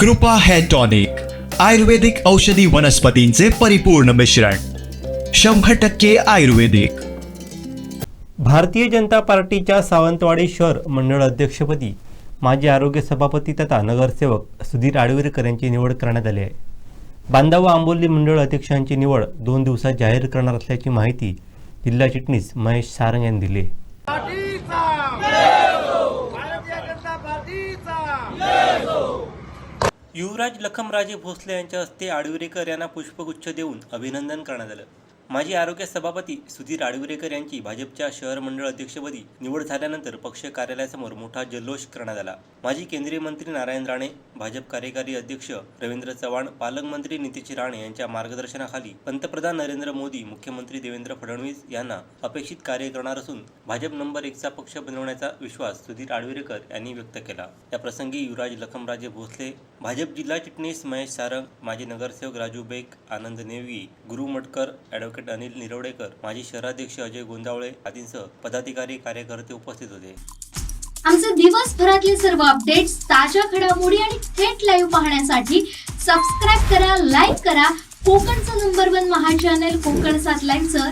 कृपा hair tonic आयुर्वेदिक औषधी वनस्पतींचे परिपूर्ण मिश्रण शंभर टक्के आयुर्वेदिक. भारतीय जनता पार्टीच्या सावंतवाडी शहर मंडळ अध्यक्षपदी माजी आरोग्य सभापती तथा नगरसेवक सुधीर आडवेरकर यांची निवड करण्यात आली आहे. बांधा व आंबोली मंडळ अध्यक्षांची निवड दोन दिवसात जाहीर करणार असल्याची माहिती जिल्हा चिटणीस महेश सारंग यांनी दिली आहे पार्टीचा भारतीय जनता पार्टीचा युवराज लखमराजे भोसले यांच्या हस्ते आडविरेकर यांना पुष्पगुच्छ देऊन अभिनंदन करण्यात आलं. माजी आरोग्य सभापती सुधीर आडविरेकर यांची भाजपच्या शहर मंडळ अध्यक्षपदी निवड झाल्यानंतर पक्ष कार्यालयासमोर मोठा जल्लोष करण्यात आला. माजी केंद्रीय मंत्री नारायण राणे भाजप कार्यकारी अध्यक्ष रवींद्र चव्हाण पालकमंत्री नितीश राणे यांच्या मार्गदर्शनाखाली पंतप्रधान नरेंद्र मोदी मुख्यमंत्री देवेंद्र फडणवीस यांना अपेक्षित कार्य करणार असून भाजप नंबर एकचा पक्ष बनवण्याचा विश्वास सुधीर आडविरेकर यांनी व्यक्त केला. या प्रसंगी युवराज लखमराजे भोसले भाजप जिल्हा चिटणीस महेश सारंग माजी नगरसेवक राजू बेक आनंद नेवगी गुरु मटकर ॲडव्होकेट अनिल निरवडेकर माजी शहराध्यक्ष अजय गोंदावळे आदींसह पदाधिकारी कार्यकर्ते उपस्थित होते. आमचे दिवसभरातले सर्व अपडेट्स ताज्या घडामोडी आणि थेट लाईव्ह पाहण्यासाठी सबस्क्राईब करा लाईक करा. कोकणचं नंबर वन महा चॅनल कोकण सात लाईनचं